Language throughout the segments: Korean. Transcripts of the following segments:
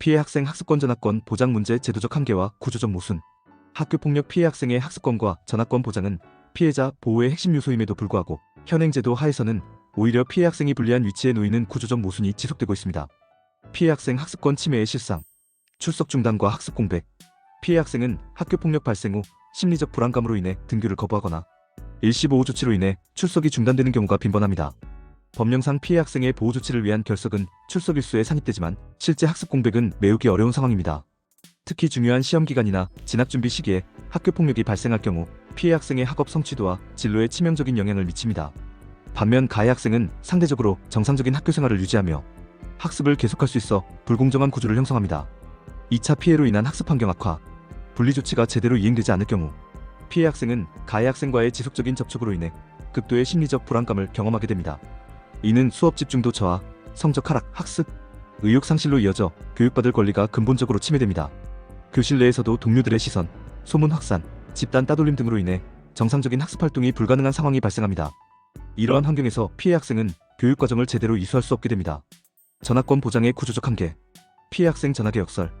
피해 학생 학습권 전학권 보장 문제 제도적 한계와 구조적 모순. 학교폭력 피해 학생의 학습권과 전학권 보장은 피해자 보호의 핵심 요소임에도 불구하고 현행 제도 하에서는 오히려 피해 학생이 불리한 위치에 놓이는 구조적 모순이 지속되고 있습니다. 피해 학생 학습권 침해의 실상, 출석 중단과 학습 공백. 피해 학생은 학교폭력 발생 후 심리적 불안감으로 인해 등교를 거부하거나 일시 보호 조치로 인해 출석이 중단되는 경우가 빈번합니다. 법령상 피해 학생의 보호 조치를 위한 결석은 출석 일수에 산입되지만 실제 학습 공백은 메우기 어려운 상황입니다. 특히 중요한 시험 기간이나 진학 준비 시기에 학교 폭력이 발생할 경우 피해 학생의 학업 성취도와 진로에 치명적인 영향을 미칩니다. 반면 가해 학생은 상대적으로 정상적인 학교 생활을 유지하며 학습을 계속할 수 있어 불공정한 구조를 형성합니다. 2차 피해로 인한 학습 환경 악화, 분리 조치가 제대로 이행되지 않을 경우 피해 학생은 가해 학생과의 지속적인 접촉으로 인해 극도의 심리적 불안감을 경험하게 됩니다. 이는 수업 집중도 저하, 성적 하락, 학습, 의욕 상실로 이어져 교육받을 권리가 근본적으로 침해됩니다. 교실 내에서도 동료들의 시선, 소문 확산, 집단 따돌림 등으로 인해 정상적인 학습 활동이 불가능한 상황이 발생합니다. 이러한 환경에서 피해 학생은 교육 과정을 제대로 이수할 수 없게 됩니다. 전학권 보장의 구조적 한계, 피해 학생 전학의 역설.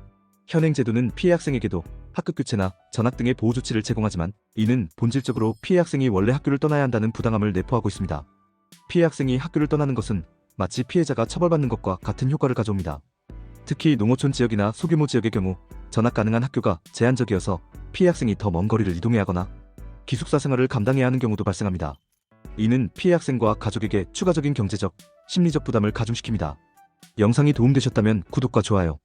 현행 제도는 피해 학생에게도 학급 교체나 전학 등의 보호 조치를 제공하지만 이는 본질적으로 피해 학생이 원래 학교를 떠나야 한다는 부당함을 내포하고 있습니다. 피해 학생이 학교를 떠나는 것은 마치 피해자가 처벌받는 것과 같은 효과를 가져옵니다. 특히 농어촌 지역이나 소규모 지역의 경우 전학 가능한 학교가 제한적이어서 피해 학생이 더 먼 거리를 이동해야 하거나 기숙사 생활을 감당해야 하는 경우도 발생합니다. 이는 피해 학생과 가족에게 추가적인 경제적, 심리적 부담을 가중시킵니다. 영상이 도움되셨다면 구독과 좋아요,